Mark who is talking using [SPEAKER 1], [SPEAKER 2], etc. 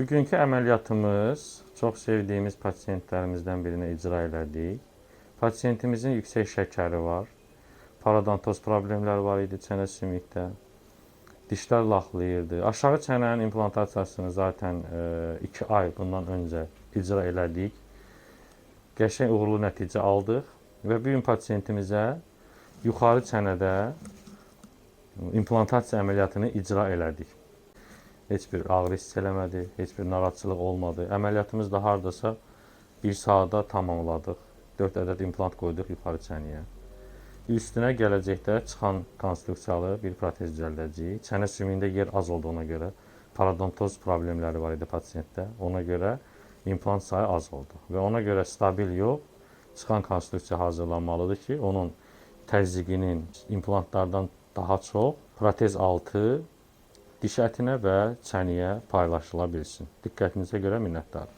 [SPEAKER 1] Bugünkü əməliyyatımız çox sevdiyimiz pasientlərimizdən birinə icra elədik. Pasientimizin yüksək şəkəri var. Parodontoz problemləri var idi çənə sümükdə. Dişlər laxlayırdı. Aşağı çənənin implantasiyasını zaten 2 ay bundan öncə icra elədik. Qəşəng uğurlu nəticə aldıq və bu gün pasientimizə yuxarı çənədə implantasiya əməliyyatını icra elədik. Heç bir ağrı hiss eləmədi, heç bir narahatçılıq olmadı. Əməliyyatımız da hardasa 1 saata tamamladıq. 4 ədəd implant qoyduq yuxarı çənəyə. Üstünə gələcəkdə çıxan konstruksiyalı bir protez düzəldəcəyik. Çənə sümüyündə yer az olduğuna görə parodontoz problemləri var idi pasientdə. Ona görə implant sayı az oldu və ona görə stabil yox, çıxan konstruksiya hazırlanmalıdır ki, onun təzyiqinin implantlardan daha çox protez altı diş ətinə və çəniyə paylaşıla bilsin. Diqqətinizə görə minnətdarım.